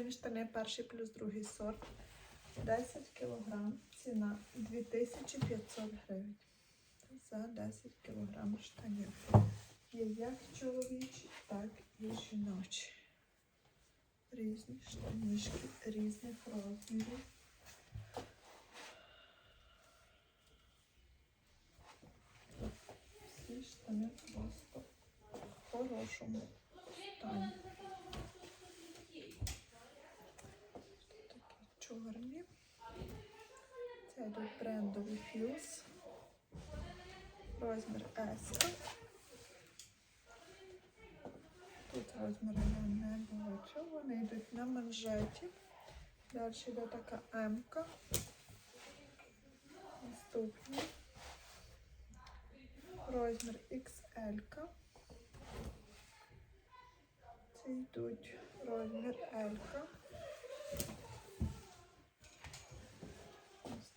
Звичайні штани перший плюс другий сорт. 10 кг. Ціна 2500 гривень. За 10 кг штанів. Є як чоловічі, так і жіночі. Різні штанішки різних розмірів. Всі штани просто в хорошому стані. Такі чорні. Це йдуть брендовий філс. Розмір S. Тут розміри я не бачу. Вони йдуть на манжеті. Далі йде така М-ка. Наступний. Розмір XL. -ка. Це йдуть розмір L. -ка.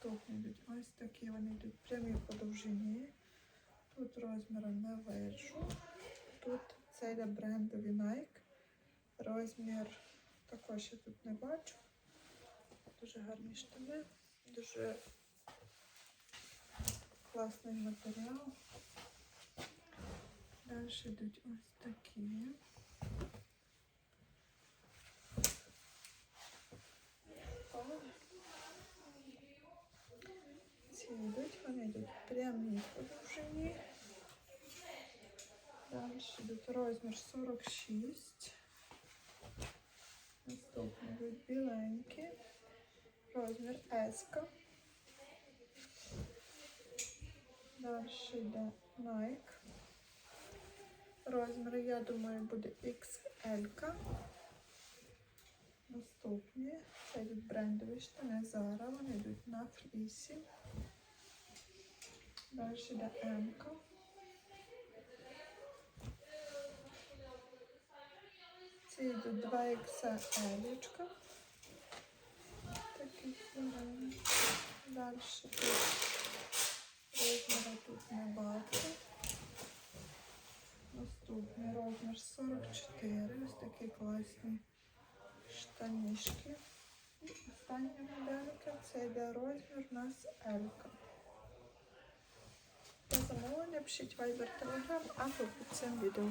Наступні йдуть ось такі, вони йдуть прямі по довжині. Тут розміру не вижу. Тут це йде брендовий Nike. Розмір також я тут не бачу. Дуже гарні штани, дуже класний матеріал. Далі йдуть ось такі. О. Ці йдуть, вони йдуть прямі по довжині. Далі йдуть розмір 46. Наступні йдуть біленькі. Розмір S. -ка. Далі йде Nike. Розмір, я думаю, буде XL. -ка. Наступні. Це йдуть брендові штани Zara. Вони йдуть на флісі. Далі йде М. -ка. Ці йдуть 2 XL. Такі зелені. Далі тут розміра тут. Наступний розмір 44. Ось такі класні штанішки. І остання моделька це йде розмір у нас L. пишіть вайбер, телеграм або під цим відео.